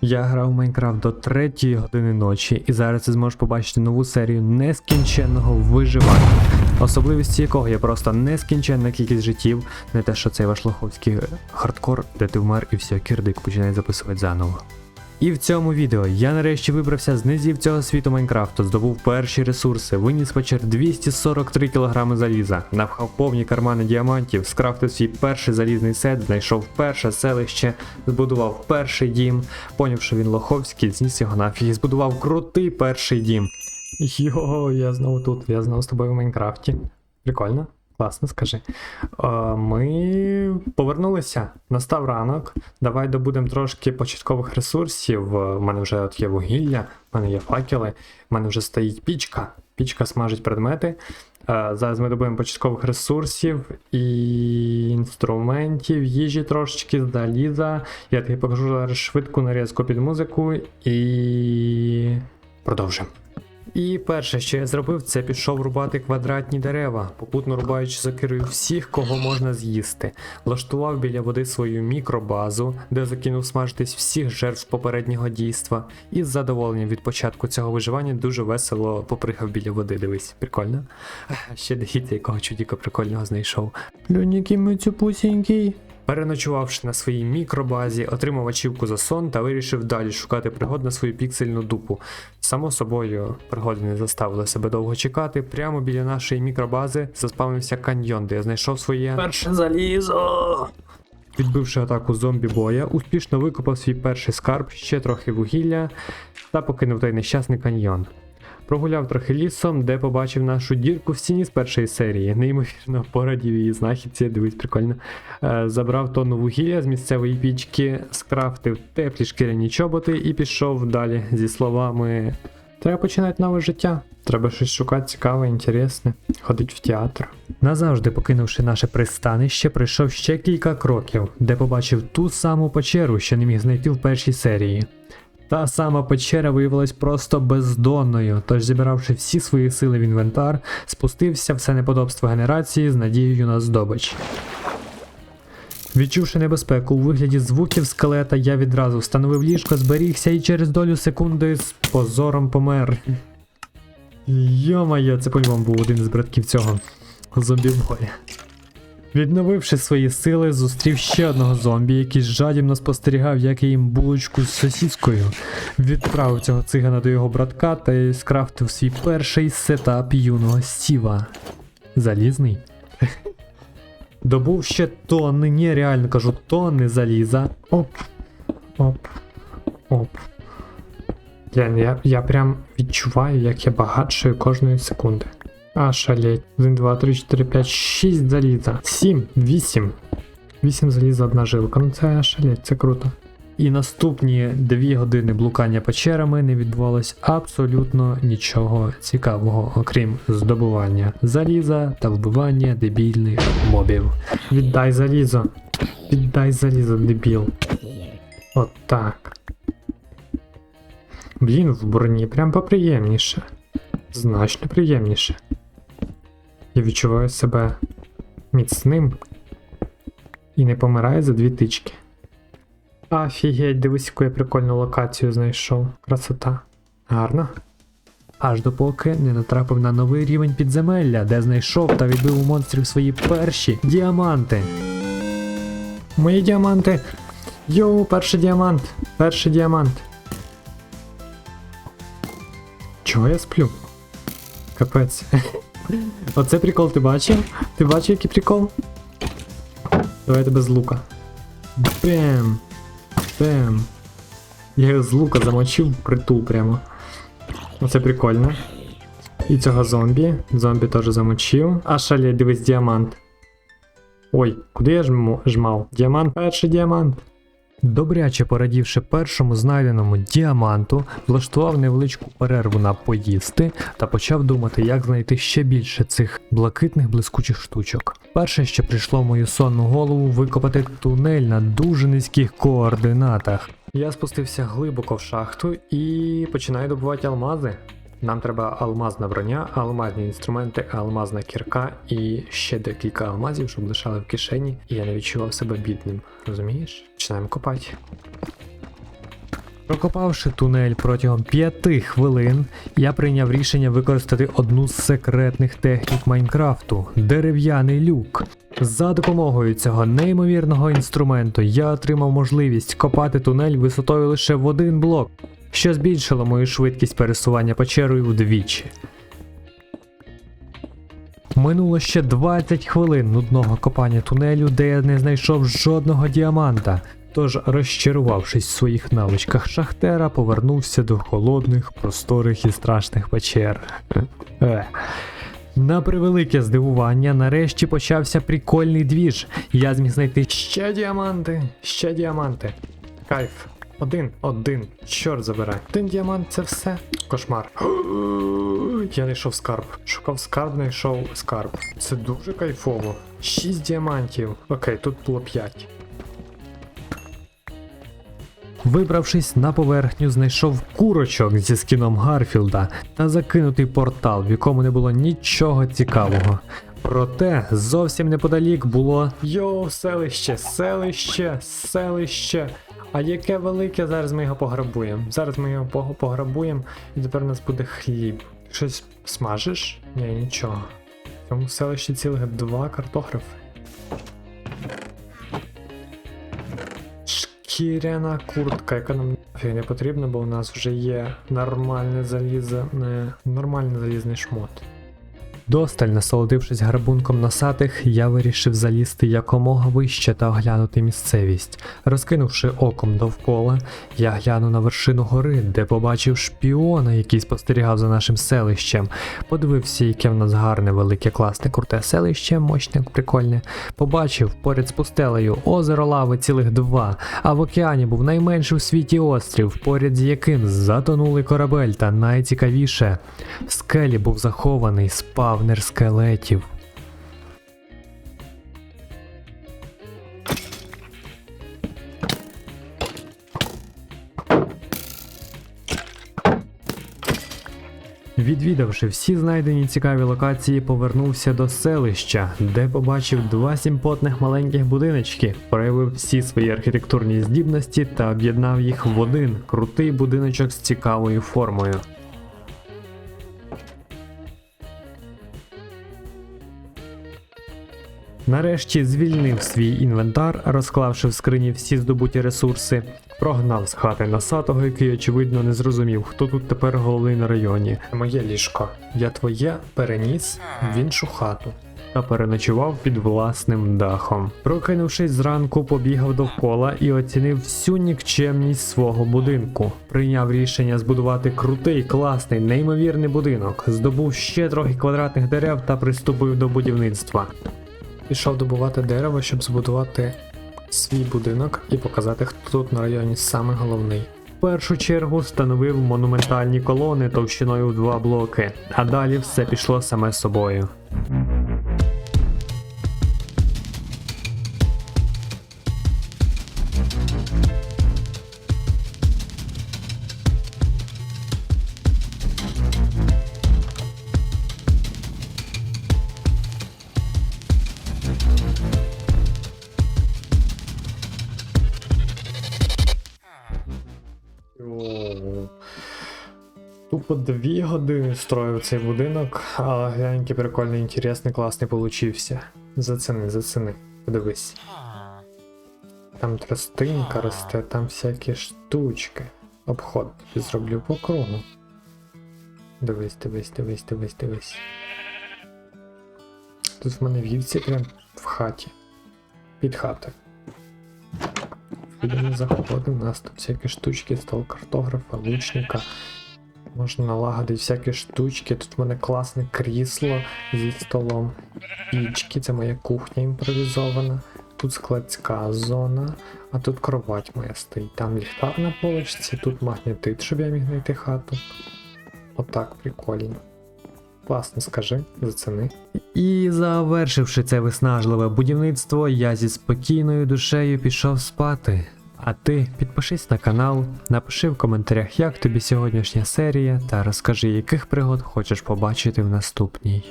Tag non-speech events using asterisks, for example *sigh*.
Я грав в Майнкрафт до 3 години ночі, і зараз ти зможеш побачити нову серію нескінченного виживання, особливістю якого є просто нескінченна кількість життів, не те, що цей ваш лоховський хардкор, де ти вмер і все, кірдик починає записувати заново. І в цьому відео я нарешті вибрався з низів цього світу Майнкрафту, здобув перші ресурси, виніс печер 243 кг заліза, напхав повні кармани діамантів, скрафтив свій перший залізний сет, знайшов перше селище, збудував перший дім, поняв, що він лоховський, зніс його нафіг і збудував крутий перший дім. Йо, я знову тут, я знову з тобою в Майнкрафті. Прикольно. Класно, скажи. Ми повернулися. Настав ранок. Давай добудемо трошки початкових ресурсів. У мене вже от є вугілля, в мене є факели, в мене вже стоїть пічка. Пічка смажить предмети. Зараз ми добудемо початкових ресурсів і інструментів, їжі трошечки, заліза. Я тобі покажу зараз швидку нарізку під музику і продовжимо. І перше, що я зробив, це пішов рубати квадратні дерева, попутно рубаючи сокирою всіх, кого можна з'їсти. Влаштував біля води свою мікробазу, де закинув смажитись всіх жертв попереднього дійства, і з задоволенням від початку цього виживання дуже весело поприхав біля води. Дивись, прикольно. *laughs* Ще дивіться, якого чудіка прикольного знайшов. Люніки мицюпусінький. Переночувавши на своїй мікробазі, отримав ачівку за сон та вирішив далі шукати пригод на свою піксельну дупу. Само собою, пригоди не заставили себе довго чекати. Прямо біля нашої мікробази заспавнився каньйон, де я знайшов своє перше залізо. Відбивши атаку зомбі боя, успішно викопав свій перший скарб, ще трохи вугілля та покинув той нещасний каньйон. Прогуляв трохи лісом, де побачив нашу дірку в стіні з першої серії. Неймовірно, порадів її знахідці, дивись, прикольно. Е, забрав тонну вугілля з місцевої пічки, скрафтив теплі шкіряні чоботи і пішов далі зі словами: Треба починати нове життя. Треба щось шукати цікаве, інтересне, ходить в театр. Назавжди покинувши наше пристанище, пройшов ще кілька кроків, де побачив ту саму печеру, що не міг знайти в першій серії. Та сама печера виявилась просто бездонною, тож зібравши всі свої сили в інвентар, спустився все неподобство генерації з надією на здобич. Відчувши небезпеку у вигляді звуків скелета, я відразу встановив ліжко, зберігся і через долю секунди з позором помер. Йо-моє, це по-любому був один з братків цього зомбі-боя. Відновивши свої сили, зустрів ще одного зомбі, який жадібно спостерігав, як я їм булочку з сосіскою. Відправив цього цигана до його братка та скрафтив свій перший сетап юного Стіва. Залізний. *laughs* Добув ще тонни, ні, реально кажу, тонни заліза. Оп. Оп. Оп. Я, я, я прям відчуваю, як я багатшою кожної секунди. А, шалеть. 1, 2, 3, 4, 5, 6 заліза. 7, 8. 8 заліза, одна жилка. Ну це шалеть, це круто. І наступні 2 години блукання печерами не відбувалось абсолютно нічого цікавого, окрім здобування заліза та вбивання дебільних мобів. Віддай залізо. Віддай залізо, дебіл. От так. Блін, в броні прям поприємніше. Значно приємніше. Я відчуваю себе міцним і не помираю за дві тички. Офігеть, дивись, яку я прикольну локацію знайшов. Красота. Гарно. Аж допоки не натрапив на новий рівень підземелля, де знайшов та відбив у монстрів свої перші діаманти. Мої діаманти. Йоу, перший діамант. Перший діамант. Чого я сплю? Капець. *laughs* Оце прикол, ти бачив? Ти бачив, який прикол? Давайте без лука. Бем! Бем! Я його з лука замочив притул прямо. Оце прикольно. І цього зомбі. Зомбі теж замочив. А шалє, дивись, діамант. Ой, куди я жму, жмав? Діамант, перший діамант. Добряче порадівши першому знайденому діаманту, влаштував невеличку перерву на поїсти та почав думати, як знайти ще більше цих блакитних блискучих штучок. Перше, що прийшло в мою сонну голову, викопати тунель на дуже низьких координатах. Я спустився глибоко в шахту і починаю добувати алмази. Нам треба алмазна броня, алмазні інструменти, алмазна кірка і ще декілька алмазів, щоб лишали в кишені, і я не відчував себе бідним. Розумієш? Починаємо копати. Прокопавши тунель протягом 5 хвилин, я прийняв рішення використати одну з секретних технік Майнкрафту дерев'яний люк. За допомогою цього неймовірного інструменту я отримав можливість копати тунель висотою лише в один блок, що збільшило мою швидкість пересування печерою вдвічі. Минуло ще 20 хвилин нудного копання тунелю, де я не знайшов жодного діаманта. Тож, розчарувавшись в своїх навичках шахтера, повернувся до холодних, просторих і страшних печер. Е. На превелике здивування, нарешті почався прикольний двіж. Я зміг знайти ще діаманти, ще діаманти. Кайф. Один, один. Чорт забирай. Один діамант це все. Кошмар. *gasps* Я знайшов скарб. Шукав скарб, знайшов скарб. Це дуже кайфово. Шість діамантів. Окей, тут було п'ять. Вибравшись на поверхню, знайшов курочок зі скіном Гарфілда та закинутий портал, в якому не було нічого цікавого. Проте зовсім неподалік було Йоу, селище, селище, селище. А яке велике, зараз ми його пограбуємо. Зараз ми його пограбуємо, і тепер у нас буде хліб. Щось смажиш? Ні, нічого. В цьому селищі цілих два картографи. Шкіряна куртка, яка нам не потрібна, бо у нас вже є нормальне залізо, не, нормальний залізний шмот. Досталь насолодившись грабунком носатих, я вирішив залізти якомога вище та оглянути місцевість. Розкинувши оком довкола, я глянув на вершину гори, де побачив шпіона, який спостерігав за нашим селищем. Подивився, яке в нас гарне, велике, класне, круте селище, мощне, прикольне. Побачив поряд з пустелею озеро лави цілих два, а в океані був найменший у світі острів, поряд з яким затонули корабель, та найцікавіше в скелі був захований спавнер скелетів. Відвідавши всі знайдені цікаві локації, повернувся до селища, де побачив два сімпотних маленьких будиночки, проявив всі свої архітектурні здібності та об'єднав їх в один крутий будиночок з цікавою формою. Нарешті звільнив свій інвентар, розклавши в скрині всі здобуті ресурси, прогнав з хати носатого, який, очевидно, не зрозумів, хто тут тепер головний на районі. Моє ліжко, я твоє переніс в іншу хату. Та переночував під власним дахом. Прокинувшись зранку, побігав довкола і оцінив всю нікчемність свого будинку. Прийняв рішення збудувати крутий, класний, неймовірний будинок, здобув ще трохи квадратних дерев та приступив до будівництва. Пішов добувати дерево, щоб збудувати свій будинок і показати, хто тут на районі саме головний. В першу чергу встановив монументальні колони товщиною в два блоки, а далі все пішло саме собою. Тупо дві години строїв цей будинок, але глянь, який прикольний, інтересний, класний получився. Зацени, зацени, подивись. Там тростинка росте, там всякі штучки. Обход тобі зроблю по кругу. Дивись, дивись, дивись, дивись, дивись. Тут в мене вівці прям в хаті. Під хатою. Не у нас тут всякі штучки, стол картографа, лучника. Можна налагодити всякі штучки. Тут в мене класне крісло зі столом. Пічки, це моя кухня імпровізована. Тут складська зона, а тут кровать моя стоїть. Там ліхтар на полочці, тут магнетит, щоб я міг знайти хату. Отак, прикольно. Класно, скажи, зацени. І завершивши це виснажливе будівництво, я зі спокійною душею пішов спати. А ти підпишись на канал, напиши в коментарях, як тобі сьогоднішня серія, та розкажи, яких пригод хочеш побачити в наступній.